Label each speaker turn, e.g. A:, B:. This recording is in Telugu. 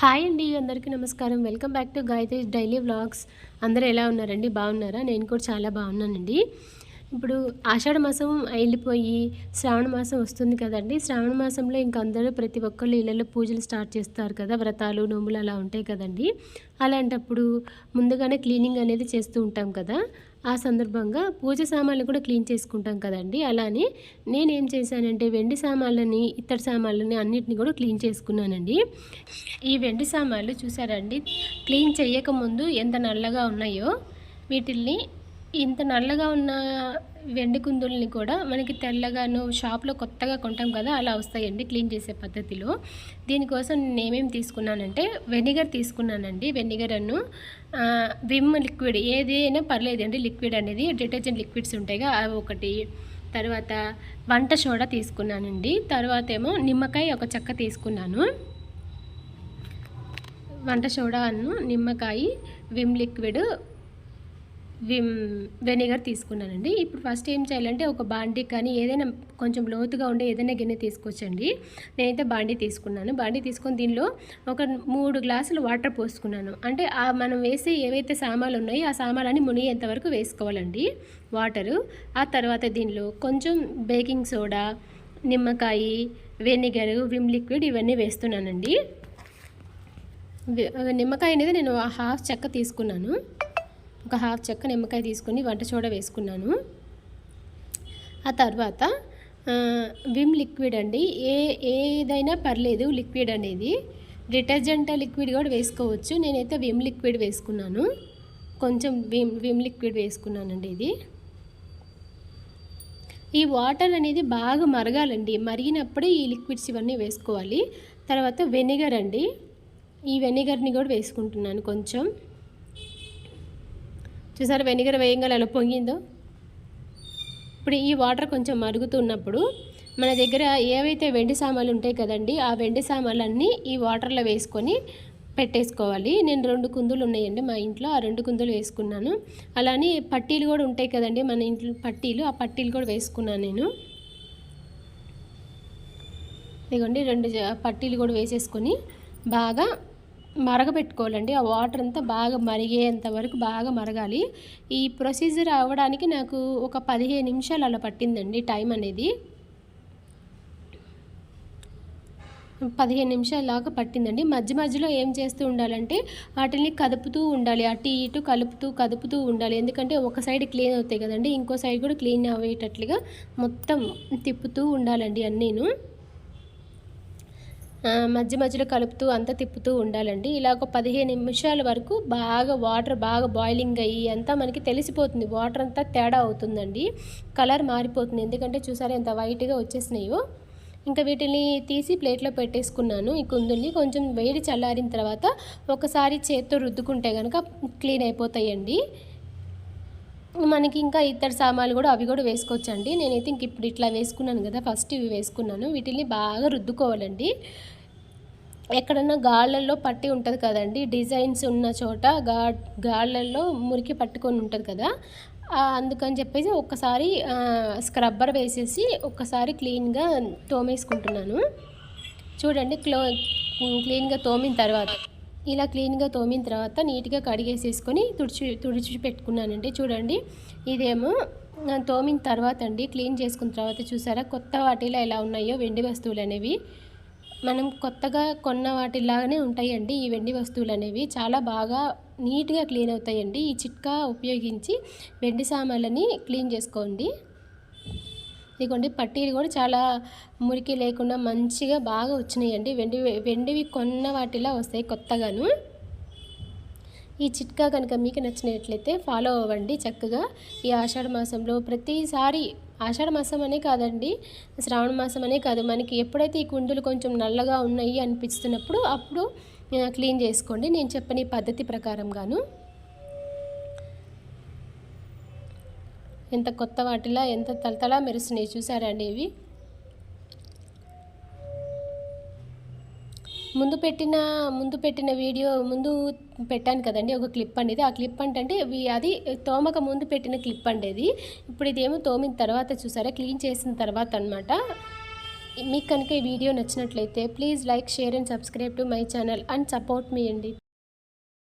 A: హాయ్ అండి అందరికీ నమస్కారం. Welcome back to Gayatri daily vlogs. అందరూ ఎలా ఉన్నారండి? బాగున్నారా? నేను కూడా చాలా బాగున్నానండి. ఇప్పుడు ఆషాఢ మాసం వెళ్ళిపోయి శ్రావణ మాసం వస్తుంది కదండి. శ్రావణ మాసంలో ఇంక అందరూ ప్రతి ఒక్కళ్ళు ఇళ్ళలో పూజలు స్టార్ట్ చేస్తారు కదా. వ్రతాలు నోములు అలా ఉంటాయి కదండి. అలాంటప్పుడు ముందుగానే క్లీనింగ్ అనేది చేస్తూ ఉంటాం కదా. ఆ సందర్భంగా పూజ సామాన్లు కూడా క్లీన్ చేసుకుంటాం కదండి. అలానే నేనేం చేశానంటే వెండి సామాన్లని ఇత్తడి సామాన్లని అన్నిటిని కూడా క్లీన్ చేసుకున్నానండి. ఈ వెండి సామాన్లు చూసారండి క్లీన్ చేయకముందు ఎంత నల్లగా ఉన్నాయో వీటిల్ని ఇంత నల్లగా ఉన్న వెండి కుందుల్ని కూడా మనకి తెల్లగాను షాప్లో కొత్తగా కొంటాం కదా అలా వస్తాయండి క్లీన్ చేసే పద్ధతిలో. దీనికోసం నేను ఏమేమి తీసుకున్నానంటే వెనిగర్ తీసుకున్నానండి. వెనిగర్ అను విమ్ లిక్విడ్ ఏది అయినా పర్లేదండి. లిక్విడ్ అనేది డిటర్జెంట్ లిక్విడ్స్ ఉంటాయిగా అవి ఒకటి. తర్వాత వంట సోడా తీసుకున్నానండి. తర్వాత ఏమో నిమ్మకాయ ఒక చెక్క తీసుకున్నాను. వంట సోడా అన్ను నిమ్మకాయ విమ్ లిక్విడ్ వెనిగర్ తీసుకున్నానండి. ఇప్పుడు ఫస్ట్ ఏం చేయాలంటే ఒక బాండీ కానీ ఏదైనా కొంచెం లోతుగా ఉండే ఏదైనా గిన్నె తీసుకొచ్చండి. నేనైతే బాండీ తీసుకున్నాను. బాండీ తీసుకొని దీనిలో ఒక మూడు గ్లాసులు వాటర్ పోసుకున్నాను. అంటే ఆ మనం వేసే ఏవైతే సామాన్లు ఉన్నాయో ఆ సామాన్లన్నీ మునిగేంత వరకు వేసుకోవాలండి వాటరు. ఆ తర్వాత దీనిలో కొంచెం బేకింగ్ సోడా నిమ్మకాయ వెనిగర్ విమ్ లిక్విడ్ ఇవన్నీ వేస్తున్నానండి. నిమ్మకాయ అనేది నేను హాఫ్ చెక్క తీసుకున్నాను. ఒక హాఫ్ చెక్క నిమ్మకాయ తీసుకొని వంట సోడా వేసుకున్నాను. ఆ తర్వాత విమ్ లిక్విడ్ అండి. ఏ ఏదైనా పర్లేదు లిక్విడ్ అనేది. డిటర్జెంట్ లిక్విడ్ కూడా వేసుకోవచ్చు. నేనైతే విమ్ లిక్విడ్ వేసుకున్నాను. కొంచెం విమ్ విమ్ లిక్విడ్ వేసుకున్నానండి ఇది. ఈ వాటర్ అనేది బాగా మరగాలండి. మరిగినప్పుడే ఈ లిక్విడ్స్ ఇవన్నీ వేసుకోవాలి. తర్వాత వెనిగర్ అండి. ఈ వెనిగర్ని కూడా వేసుకుంటున్నాను కొంచెం. చూసారు వెనిగర్ వేయంగా అలా పొంగిందో? ఇప్పుడు ఈ వాటర్ కొంచెం మరుగుతున్నప్పుడు మన దగ్గర ఏవైతే వెండి సామాన్లు ఉంటాయి కదండి ఆ వెండి సామాన్లన్నీ ఈ వాటర్లో వేసుకొని పెట్టేసుకోవాలి. నేను రెండు కుందులు ఉన్నాయండి మా ఇంట్లో ఆ రెండు కుందులు వేసుకున్నాను. అలానే పట్టీలు కూడా ఉంటాయి కదండి మన ఇంట్లో పట్టీలు ఆ పట్టీలు కూడా వేసుకున్నాను నేను. ఇదిగోండి రెండు జ- పట్టీలు కూడా వేసేసుకొని బాగా మరగపెట్టుకోవాలండి ఆ వాటర్ అంతా బాగా మరిగేంత వరకు బాగా మరగాలి. ఈ ప్రొసీజర్ అవ్వడానికి నాకు ఒక పదిహేను నిమిషాలు అలా పట్టిందండి టైం అనేది. పదిహేను నిమిషాల దాకా పట్టిందండి. మధ్య మధ్యలో ఏం చేస్తూ ఉండాలంటే వాటిని కదుపుతూ ఉండాలి. అటు ఇటు కలుపుతూ కదుపుతూ ఉండాలి. ఎందుకంటే ఒక సైడ్ క్లీన్ అవుతాయి కదండి. ఇంకో సైడ్ కూడా క్లీన్ అయ్యేటట్లుగా మొత్తం తిప్పుతూ ఉండాలండి అన్నీను. మధ్య మధ్యలో కలుపుతూ అంతా తిప్పుతూ ఉండాలండి. ఇలా ఒక పదిహేను నిమిషాల వరకు బాగా వాటర్ బాగా బాయిలింగ్ అయ్యి అంతా మనకి తెలిసిపోతుంది. వాటర్ అంతా తేడా అవుతుందండి. కలర్ మారిపోతుంది. ఎందుకంటే చూసారా ఎంత వైట్గా వచ్చేసినాయో. ఇంకా వీటిని తీసి ప్లేట్లో పెట్టేసుకున్నాను. ఈ కుందుల్ని కొంచెం వేడి చల్లారిన తర్వాత ఒకసారి చేత్తో రుద్దుకుంటే కనుక క్లీన్ అయిపోతాయండి. మనకి ఇంకా ఇతర సామాన్లు కూడా అవి కూడా వేసుకోవచ్చండి. నేనైతే ఇంక ఇప్పుడు ఇట్లా వేసుకున్నాను కదా ఫస్ట్ ఇవి వేసుకున్నాను. వీటిని బాగా రుద్దుకోవాలండి. ఎక్కడన్నా గాళ్ళల్లో పట్టి ఉంటుంది కదండి డిజైన్స్ ఉన్న చోట గా గాళ్ళల్లో మురికి పట్టుకొని ఉంటుంది కదా అందుకని చెప్పేసి ఒక్కసారి స్క్రబ్బర్ వేసేసి ఒక్కసారి క్లీన్గా తోమేసుకుంటున్నాను. చూడండి క్లో క్లీన్గా తోమిన తర్వాత. ఇలా క్లీన్గా తోమిన తర్వాత నీట్గా కడిగేసేసుకొని తుడిచి తుడిచి పెట్టుకున్నానండి. చూడండి ఇదేమో తోమిన తర్వాత అండి క్లీన్ చేసుకున్న తర్వాత చూసారా కొత్త వాటిలో ఎలా ఉన్నాయో వెండి వస్తువులు అనేవి. మనం కొత్తగా కొన్న వాటిలాగానే ఉంటాయండి ఈ వెండి వస్తువులు అనేవి. చాలా బాగా నీట్గా క్లీన్ అవుతాయండి. ఈ చిట్కా ఉపయోగించి వెండి సామాన్లని క్లీన్ చేసుకోండి. ఇదిగోండి పట్టీలు కూడా చాలా మురికి లేకుండా మంచిగా బాగా వచ్చినాయండి. వెండి వెండివి కొన్న వాటిలా వస్తాయి కొత్తగాను. ఈ చిట్కా కనుక మీకు నచ్చినట్లయితే ఫాలో అవ్వండి చక్కగా. ఈ ఆషాఢ మాసంలో ప్రతిసారి ఆషాఢ మాసం అనే కాదండి శ్రావణ మాసం అనే కాదు. మనకి ఎప్పుడైతే ఈ కుందులు కొంచెం నల్లగా ఉన్నాయి అనిపిస్తున్నప్పుడు అప్పుడు క్లీన్ చేసుకోండి. నేను చెప్పని పద్ధతి ప్రకారంగాను. ఎంత కొత్త వాటిలా ఎంత తలతలా మెరుస్తున్నాయి చూసారా అండి ఇవి. ముందు పెట్టిన ముందు పెట్టిన వీడియో ముందు పెట్టాను కదండి ఒక క్లిప్ అనేది ఆ క్లిప్ అంటే అది తోమక ముందు పెట్టిన క్లిప్ అండి ఇప్పుడు ఇదేమో తోమిన తర్వాత చూసారా క్లీన్ చేసిన తర్వాత అనమాట మీకు కనుక ఈ వీడియో నచ్చినట్లయితే please like share and subscribe to my channel and support మీ అండి.